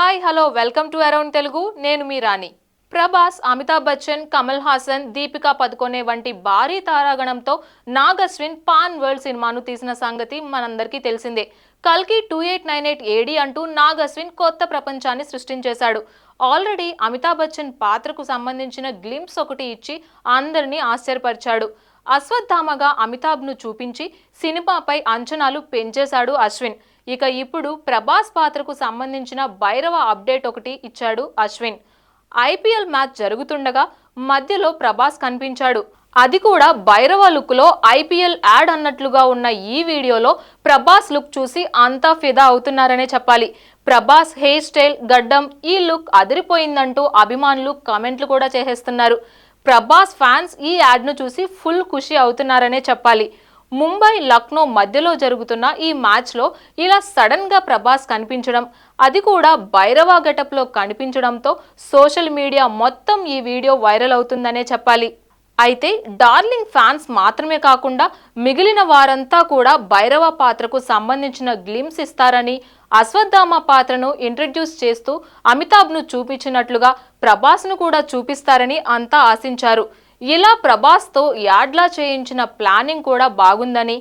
Hi hello welcome to around Telugu. నేను మీ రాణి. ప్రభాస్ అమితాబ్ బచ్చన్ కమల్ హాసన్ దీపికా పదుకొనే వంటి భారీ తారాగణంతో నాగశ్విన్ పాన్ వరల్డ్ సినిమాను తీసిన సంగతి మనందరికీ తెలిసిందే. కల్కి two eight nine eight A D అంటూ నాగశ్విన్ కొత్త ప్రపంచాన్ని సృష్టించేశాడు. ఆల్రెడీ అమితాబ్ బచ్చన్ పాత్రకు సంబంధించిన గ్లింప్స్ ఒకటి ఇచ్చి అందరినీ ఆశ్చర్యపరిచాడు. అశ్వత్థామగా అమితాబ్ను చూపించి సినిమాపై అంచనాలు పెంచేశాడు అశ్విన్. ఇక ఇప్పుడు ప్రభాస్ పాత్రకు సంబంధించిన భైరవ అప్డేట్ ఒకటి ఇచ్చాడు అశ్విన్. ఐపీఎల్ మ్యాచ్ జరుగుతుండగా మధ్యలో ప్రభాస్ కనిపించాడు. అది కూడా భైరవ లుక్లో ఐపీఎల్ యాడ్ అన్నట్లుగా ఉన్న ఈ వీడియోలో ప్రభాస్ లుక్ చూసి అంతా ఫిదా అవుతున్నారనే చెప్పాలి. ప్రభాస్ హెయిర్ స్టైల్ గడ్డం ఈ లుక్ అదిరిపోయిందంటూ అభిమానులు కామెంట్లు కూడా చేసేస్తున్నారు. ప్రభాస్ ఫ్యాన్స్ ఈ యాడ్ను చూసి ఫుల్ ఖుషి అవుతున్నారనే చెప్పాలి. ముంబై లక్నో మధ్యలో జరుగుతున్న ఈ మ్యాచ్లో ఇలా సడన్గా ప్రభాస్ కనిపించడం అది కూడా భైరవా గెటప్లో కనిపించడంతో సోషల్ మీడియా మొత్తం ఈ వీడియో వైరల్ అవుతుందనే చెప్పాలి. అయితే డార్లింగ్ ఫ్యాన్స్ మాత్రమే కాకుండా మిగిలిన వారంతా కూడా భైరవ పాత్రకు సంబంధించిన గ్లిమ్స్ ఇస్తారని అశ్వత్థామ పాత్రను ఇంట్రడ్యూస్ చేస్తూ అమితాబ్ను చూపించినట్లుగా ప్రభాస్ను కూడా చూపిస్తారని అంతా ఆశించారు. ఇలా ప్రభాస్తో యాడ్లా చేయించిన ప్లానింగ్ కూడా బాగుందని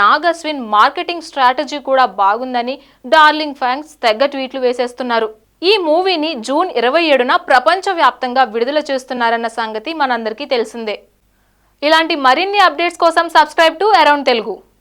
నాగస్విన్ మార్కెటింగ్ స్ట్రాటజీ కూడా బాగుందని డార్లింగ్ ఫ్యాన్స్ తెగ ట్వీట్లు వేసేస్తున్నారు. ఈ మూవీని జూన్ ఇరవై ఏడున ప్రపంచవ్యాప్తంగా విడుదల చేస్తున్నారన్న సంగతి మనందరికీ తెలిసిందే. ఇలాంటి మరిన్ని అప్డేట్స్ కోసం సబ్స్క్రైబ్ టు అరౌండ్ తెలుగు.